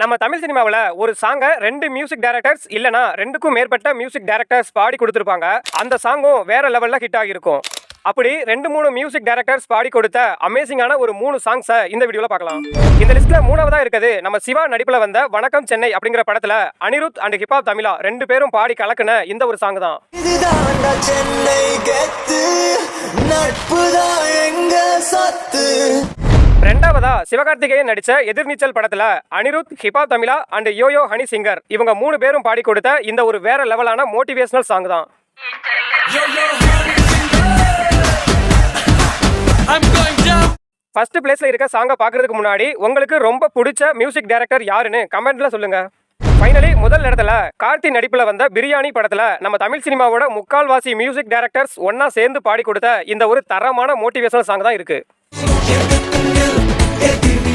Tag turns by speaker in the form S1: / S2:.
S1: நம்ம தமிழ் சினிமாவில் ஒரு சாங்கை ரெண்டு மியூசிக் டைரக்டர்ஸ் இல்லைனா ரெண்டுக்கும் மேற்பட்ட மியூசிக் டைரக்டர்ஸ் பாடி கொடுத்துருப்பாங்க. அந்த சாங்கும் வேற லெவலில் ஹிட் ஆகியிருக்கும். அப்படி ரெண்டு மூணு மியூசிக் டைரக்டர்ஸ் பாடி கொடுத்த அமேசிங்கான ஒரு மூணு சாங்ஸை இந்த வீடியோவில் பார்க்கலாம். இந்த லிஸ்ட்டில் மூணாவதாக இருக்குது நம்ம சிவா நடிப்பில் வந்த வணக்கம் சென்னை அப்படிங்கிற படத்தில் அனிருத் அண்ட் ஹிப்ஹாப் தமிழா ரெண்டு பேரும் பாடி கலக்குன இந்த ஒரு சாங் தான். சிவகார்த்திகேயன் நடிச்ச எதிர்நீச்சல் படத்துல அனிருத் ஹிபா தமிழா அண்ட் யோயோ ஹனி சிங்கர் இவங்க மூணு பேரும் பாடி கொடுத்த இந்த ஒரு வேற லெவலான மோட்டிவேஷனல் சாங் தான். ஃபர்ஸ்ட் பிளேஸ்ல இருக்க சாங்கை பார்க்கறதுக்கு முன்னாடி உங்களுக்கு ரொம்ப பிடிச்ச மியூசிக் டைரக்டர் யாருன்னு கமெண்ட்ல சொல்லுங்க. ஃபைனலி முதல் இடத்துல கார்த்தி நடிப்பில் வந்த பிரியாணி படத்தில் நம்ம தமிழ் சினிமாவோட முக்கால்வாசி மியூசிக் டைரக்டர்ஸ் ஒன்னா சேர்ந்து பாடி கொடுத்த இந்த ஒரு தரமான மோட்டிவேஷனல் சாங் தான் இருக்கு.
S2: If you